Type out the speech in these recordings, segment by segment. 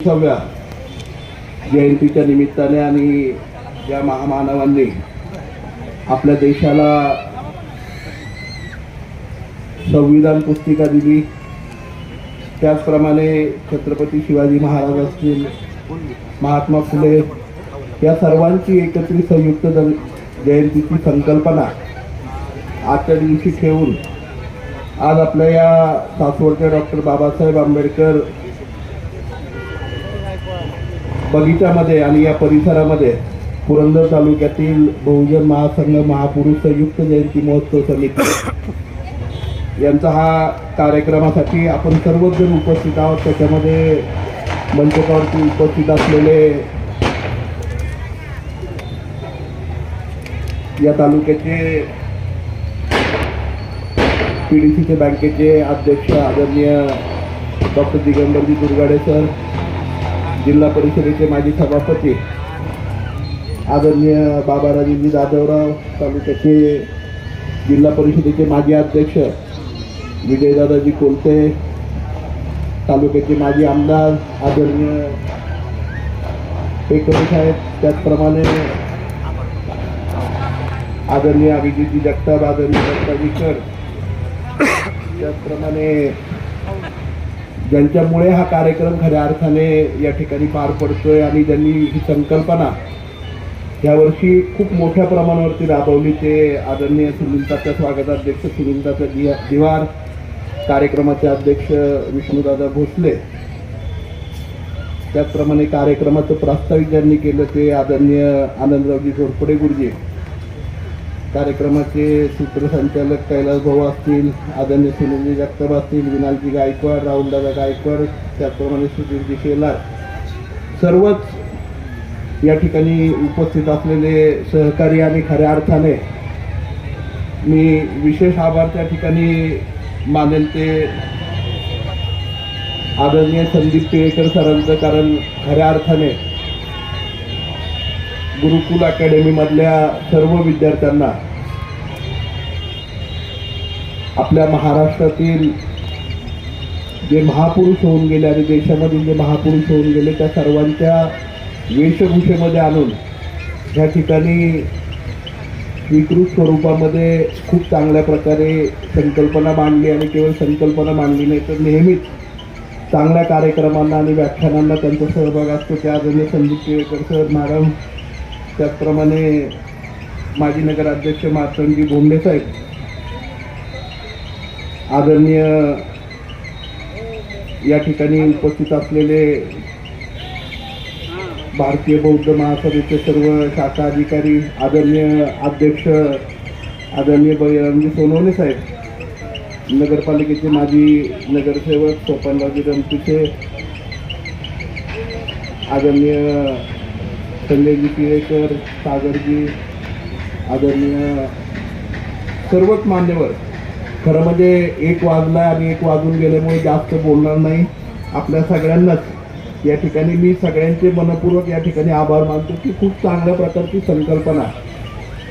सव्या जयंतीच्या निमित्ताने आणि या महामानवांनी आपल्या देशाला संविधान पुस्तिका दिली त्याचप्रमाणे छत्रपती शिवाजी महाराज असतील महात्मा फुले या सर्वांची एकत्रित संयुक्त जयंतीची संकल्पना आजच्या दिवशी ठेवून आज आपल्या या सासवडच्या डॉक्टर बाबासाहेब आंबेडकर बगीचामध्ये आणि या परिसरामध्ये पुरंदर तालुक्यातील बहुजन महासंघ महापुरुष संयुक्त जयंती महोत्सव समिती. यांचा हा कार्यक्रमासाठी आपण सर्वच जण उपस्थित आहोत. त्याच्यामध्ये मंचकावरती उपस्थित असलेले या तालुक्याचे पी डी सीचे बँकेचे अध्यक्ष आदरणीय डॉक्टर दिगंबरजी दुर्गाडे सर जिल्हा परिषदेचे माजी सभापती आदरणीय बाबा राजेंजी जाधवराव तालुक्याचे जिल्हा परिषदेचे माजी अध्यक्ष विजयदादाजी कोलते तालुक्याचे माजी आमदार आदरणीय पेकरे साहेब त्याचप्रमाणे आदरणीय अभिजितजी जगताप आदरणीय दत्ताजी कर त्याचप्रमाणे ज्यांच्यामुळे हा कार्यक्रम खऱ्या अर्थाने या ठिकाणी पार पडतोय आणि ज्यांनी ही संकल्पना यावर्षी खूप मोठ्या प्रमाणावरती राबवली ते आदरणीय सुनीलताच्या स्वागताध्यक्ष सुनीलताचा दिया दिवार कार्यक्रमाचे अध्यक्ष विष्णुदादा भोसले. त्याचप्रमाणे कार्यक्रमाचं प्रास्ताविक ज्यांनी केलं ते आदरणीय आनंदरावजी घोरपडे गुरुजी. कार्यक्रमाचे सूत्रसंचालक कैलास भाऊ असतील आदरणीय सुनीलजी जगताप असतील विनालजी गायकवाड राहुलदादा गायकवाड त्याचप्रमाणे सुधीरजी शेलार. सर्वच या ठिकाणी उपस्थित असलेले सहकारी आणि खऱ्या अर्थाने मी विशेष आभार त्या ठिकाणी मानेल ते आदरणीय संदीप टिळेकर सरांचं कारण खऱ्या अर्थाने गुरुकुल अकॅडमीमधल्या सर्व विद्यार्थ्यांना आपल्या महाराष्ट्रातील जे महापुरुष होऊन गेले आणि देशामधील जे महापुरुष होऊन गेले त्या सर्वांच्या वेशभूषेमध्ये आणून ह्या ठिकाणी स्वीकृत स्वरूपामध्ये खूप चांगल्या प्रकारे संकल्पना मांडली आणि केवळ संकल्पना मांडली नाही तर नेहमीच चांगल्या कार्यक्रमांना आणि व्याख्यानांना त्यांचा सहभाग असतो. त्या आदरणीय संदीप केळकर सर मॅडम त्याचप्रमाणे माजी नगराध्यक्ष मातंगी भोंडे साहेब आदरणीय या ठिकाणी उपस्थित असलेले भारतीय बौद्ध महासभेचे सर्व शाखा अधिकारी आदरणीय अध्यक्ष आदरणीय बळीरामजी सोनवणे साहेब नगरपालिकेचे माजी नगरसेवक सोपानरावजी रमतीचे आदरणीय संजयजी पिळेकर सागरजी आदरणीय सर्वच मान्यवर. खरं म्हणजे एक वाजला आणि एक वाजून गेल्यामुळे जास्त बोलणार नाही. आपल्या सगळ्यांनाच. या ठिकाणी मी सगळ्यांचे मनपूर्वक या ठिकाणी आभार मानतो की खूप चांगल्या प्रकारची संकल्पना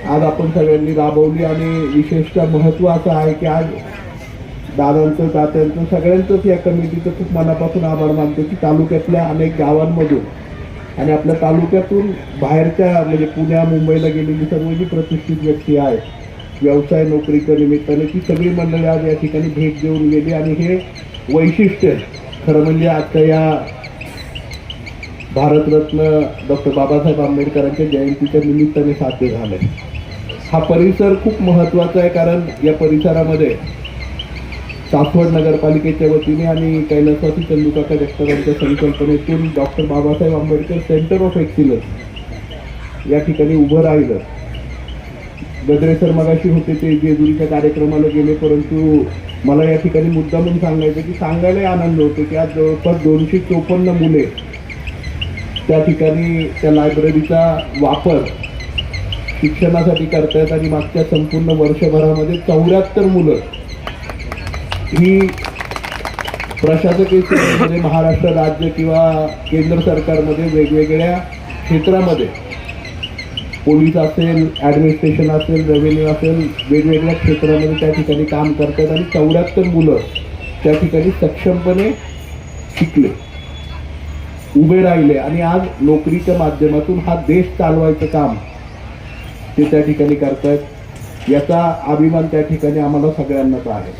आज आपण सगळ्यांनी राबवली आणि विशेषतः महत्त्व असं आहे की आज दादांचं तात्यांचं सगळ्यांचंच या कमिटीचं खूप मनापासून आभार मानतो की तालुक्यातल्या अनेक गावांमधून आणि आपल्या तालुक्यातून बाहेरच्या म्हणजे पुण्या मुंबईला गेलेली सर्व जी प्रतिष्ठित व्यक्ती आहे व्यवसाय नोकरीच्या निमित्ताने ती सगळी मंडळी आज या ठिकाणी भेट देऊन गेली. आणि हे वैशिष्ट्य खरं म्हणजे आजच्या या भारतरत्न डॉक्टर बाबासाहेब आंबेडकरांच्या जयंतीच्या निमित्ताने साध्य झालं हा परिसर खूप महत्त्वाचा आहे कारण या परिसरामध्ये सासवड नगरपालिकेच्या वतीने आणि कैलासवासी चंदुकाका जगतापांच्या संकल्पनेतून doctor Babasaheb Ambedkar centre of excellence या ठिकाणी उभं राहिलं. गद्रेसर मगाशी होते ते जेजुरीच्या कार्यक्रमाला गेले परंतु मला या ठिकाणी मुद्दा म्हणून सांगायचं की सांगायलाही आनंद होतो की आज जवळपास दोनशे चोपन्न मुले त्या ठिकाणी त्या लायब्ररीचा वापर शिक्षणासाठी करतायत आणि मागच्या संपूर्ण वर्षभरामध्ये चौऱ्याहत्तर मुलं ही प्रशासकीय सेवेमध्ये महाराष्ट्र राज्य किंवा केंद्र सरकारमध्ये वेगवेगळ्या क्षेत्रामध्ये पोलीस असेल ॲडमिनिस्ट्रेशन असेल रेव्हेन्यू असेल वेगवेगळ्या क्षेत्रामध्ये त्या ठिकाणी काम करतात आणि चौऱ्याहत्तर मुलं त्या ठिकाणी सक्षमपणे शिकले उभे राहिले आणि आज नोकरीच्या माध्यमातून हा देश चालवायचं काम ते त्या ठिकाणी करतायत. याचा अभिमान त्या ठिकाणी आम्हाला सगळ्यांनाच आहे.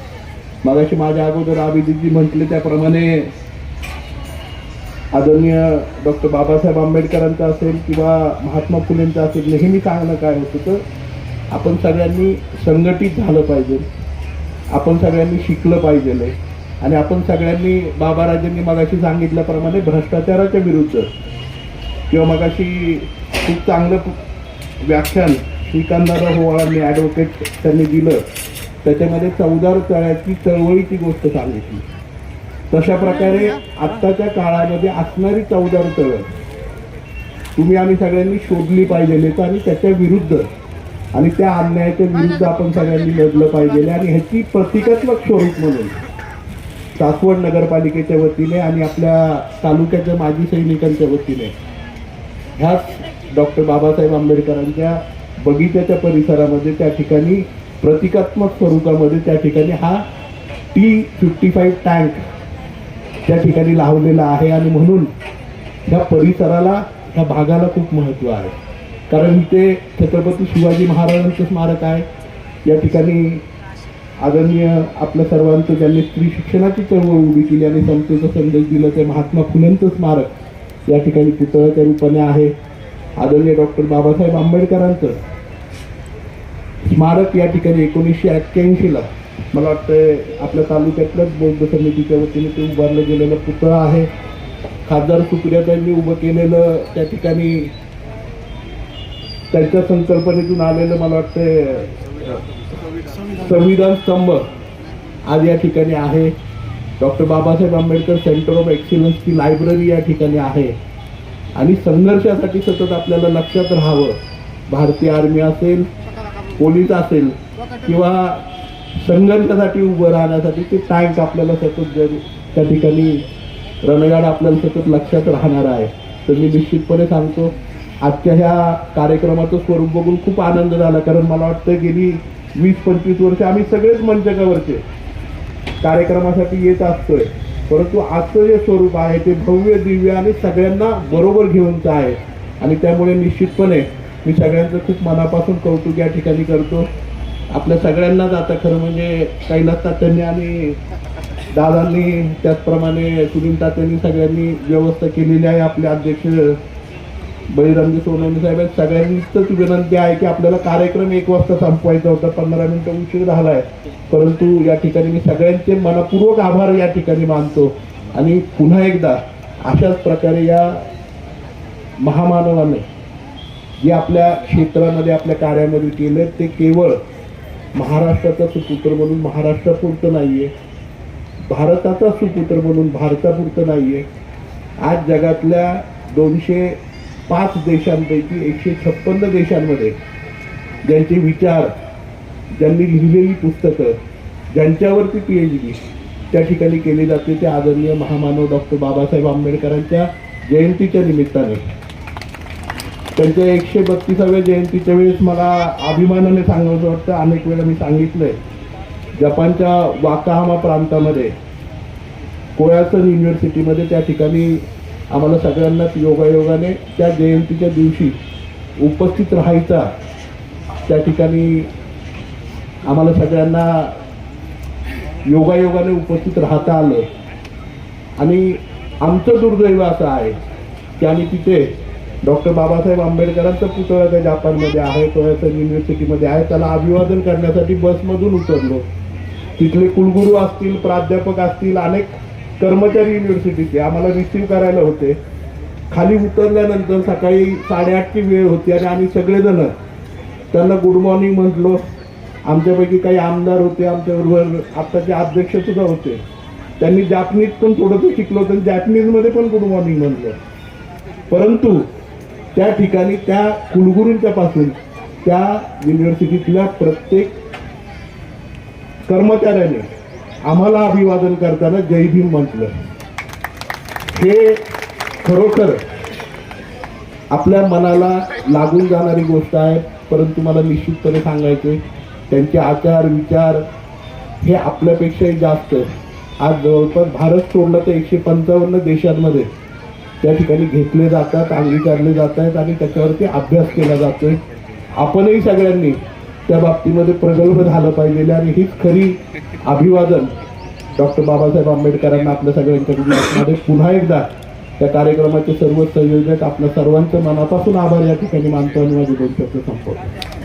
मगाशी माझ्या अगोदर अभिजितजी म्हटले त्याप्रमाणे आदरणीय डॉक्टर बाबासाहेब आंबेडकरांचा असेल किंवा महात्मा फुलेंचा असेल नेहमी सांगणं काय होतं तर आपण सगळ्यांनी संघटित झालं पाहिजे. आपण सगळ्यांनी शिकलं पाहिजे. आणि आपण सगळ्यांनी बाबाराजांनी मगाशी सांगितल्याप्रमाणे भ्रष्टाचाराच्या विरुद्ध. किंवा मगाशी खूप चांगलं व्याख्यान श्रीकांतदादा होवाळांनी ॲडव्होकेट त्यांनी दिलं. त्याच्यामध्ये चौदार तळ्याची चळवळीची गोष्ट सांगितली. तशा प्रकारे आत्ताच्या काळामध्ये असणारी चौदार तळं तुम्ही आम्ही सगळ्यांनी शोधली पाहिजे आणि त्याच्या विरुद्ध आणि त्या अन्यायाच्या विरुद्ध आपण सगळ्यांनी लढलं पाहिजे आणि ह्याची प्रतिकात्मक स्वरूप म्हणून सासवड नगरपालिकेच्या वतीने आणि आपल्या तालुक्याच्या माजी सैनिकांच्या वतीने ह्याच डॉक्टर बाबासाहेब आंबेडकरांच्या बगीच्याच्या परिसरामध्ये त्या ठिकाणी प्रतिकात्मक स्वरूपामध्ये त्या ठिकाणी हा टी फिफ्टी फाईव्ह टँक त्या ठिकाणी लावलेला आहे. आणि म्हणून ह्या परिसराला ह्या भागाला खूप महत्त्व आहे. कारण इथे छत्रपती शिवाजी महाराजांचं स्मारक आहे. या ठिकाणी आदरणीय आपल्या सर्वांचं ज्यांनी स्त्री शिक्षणाची चळवळ उभी केली आणि समतेचा संदेश दिला ते महात्मा फुलेंचं स्मारक या ठिकाणी पुतळ्याच्या रूपाने आहे. आदरणीय डॉक्टर बाबासाहेब आंबेडकरांचं स्मारक या ठिकाणी एकोणीसशे अठ्ठ्याऐंशीला मला वाटतं आपल्या तालुक्यातल्याच बौद्ध समितीच्या वतीने ते उभारलं गेलेलं पुतळा आहे. खासदार सुप्रियाताईंनी उभं केलेलं त्या ठिकाणी त्यांच्या संकल्पनेतून आलेलं मला वाटतं संविधान स्तंभ आज या ठिकाणी आहे. Doctor Babasaheb Ambedkar centre of एक्सिलन्सची library या ठिकाणी आहे. आणि संघर्षासाठी सतत आपल्याला लक्षात राहावं. भारतीय आर्मी असेल पोलीस असेल किंवा संघर्षासाठी उभं राहण्यासाठी ते टँक आपल्याला सतत जर त्या ठिकाणी रणगाड आपल्याला सतत लक्षात राहणार आहे. तर मी निश्चितपणे सांगतो आजच्या ह्या कार्यक्रमाचं स्वरूप बघून खूप आनंद झाला. कारण मला वाटतं गेली वीस पंचवीस वर्ष आम्ही सगळेच मंचकावरचे कार्यक्रमासाठी येत असतोय. परंतु आजचं जे स्वरूप आहे ते भव्य दिव्य आणि सगळ्यांना बरोबर घेऊनचं आहे. आणि त्यामुळे निश्चितपणे मी सगळ्यांचं खूप मनापासून कौतुक या ठिकाणी करतो. आपल्या सगळ्यांनाच आता खरं म्हणजे कैलास तात्यांनी आणि दादांनी त्याचप्रमाणे सुनील तात्यांनी सगळ्यांनी व्यवस्था केलेली आहे. आपले अध्यक्ष बळीरामजी सोनवणी साहेब आहेत. सगळ्यांनीच विनंती आहे की आपल्याला कार्यक्रम एक वाजता संपवायचा होता. पंधरा मिनिटं उशीर झाला आहे. परंतु या ठिकाणी मी सगळ्यांचे मनपूर्वक आभार या ठिकाणी मानतो. आणि पुन्हा एकदा अशाच प्रकारे या महामानवाने जे आपल्या क्षेत्रामध्ये आपल्या कार्यामध्ये केलं ते केवळ महाराष्ट्राचा सुपुत्र म्हणून महाराष्ट्रापुरतं नाही आहे भारताचा सुपुत्र म्हणून भारतापुरतं नाही आहे आज जगातल्या दोनशे पाच देशांपैकी एकशे छप्पन्न देशांमध्ये ज्यांचे विचार ज्यांनी लिहिलेली पुस्तकं ज्यांच्यावरती पी एच डी त्या ठिकाणी केली जाते ते आदरणीय महामानव डॉक्टर बाबासाहेब आंबेडकरांच्या जयंतीच्या निमित्ताने. त्यांच्या एकशे बत्तीसाव्या जयंतीच्या वेळेस मला अभिमानाने सांगायचं वाटतं. अनेक वेळा मी सांगितलंय. जपानच्या वाकाहामा प्रांतामध्ये कोयासन युनिव्हर्सिटीमध्ये त्या ठिकाणी आम्हाला सगळ्यांनाच योगायोगाने त्या जयंतीच्या दिवशी उपस्थित राहायचा. त्या ठिकाणी आम्हाला सगळ्यांना योगायोगाने उपस्थित राहता आलं. आणि आमचं दुर्दैव असं आहे की आम्ही तिथे डॉक्टर बाबासाहेब आंबेडकरांचा पुतळा त्या जापानमध्ये आहे कोयासन युनिव्हर्सिटीमध्ये आहे. त्याला अभिवादन करण्यासाठी बसमधून उतरलो. तिथले कुलगुरू असतील प्राध्यापक असतील अनेक कर्मचारी युनिव्हर्सिटीचे आम्हाला रिसीव्ह करायला होते. खाली उतरल्यानंतर सकाळी साडेआठची वेळ होती आणि आम्ही सगळेजण त्यांना गुड मॉर्निंग म्हटलो. आमच्यापैकी काही आमदार होते आमच्याबरोबर आत्ताचे अध्यक्षसुद्धा होते. त्यांनी जॅपनीज पण थोडंसं शिकलो होतं जॅपनीजमध्ये पण गुड मॉर्निंग म्हटलं परंतु त्या ठिकाणी त्या कुलगुरूंच्यापासून त्या युनिव्हर्सिटीतल्या प्रत्येक कर्मचाऱ्याने आम्हाला अभिवादन करताना जय भीम म्हटलं. हे खरोखर आपल्या मनाला लागून जाणारी गोष्ट आहे परंतु मला निश्चितपणे सांगायचे त्यांचे आचार विचार हे आपल्यापेक्षाही जास्त आज जवळपास भारत सोडलं तर एकशे पंचावन्न देशांमध्ये त्या ठिकाणी घेतले जातात अंगीकारले जात आहेत आणि त्याच्यावरती अभ्यास केला जातोय. आपणही सगळ्यांनी त्या बाबतीमध्ये प्रगल्भ झालं पाहिजे आणि हीच खरी अभिवादन डॉक्टर बाबासाहेब आंबेडकरांना आपल्या सगळ्यांच्या पुन्हा एकदा त्या कार्यक्रमाचे सर्व संयोजक आपल्या सर्वांचं मनापासून आभार या ठिकाणी मानतो आणि माझी दोन शब्द संपवतो.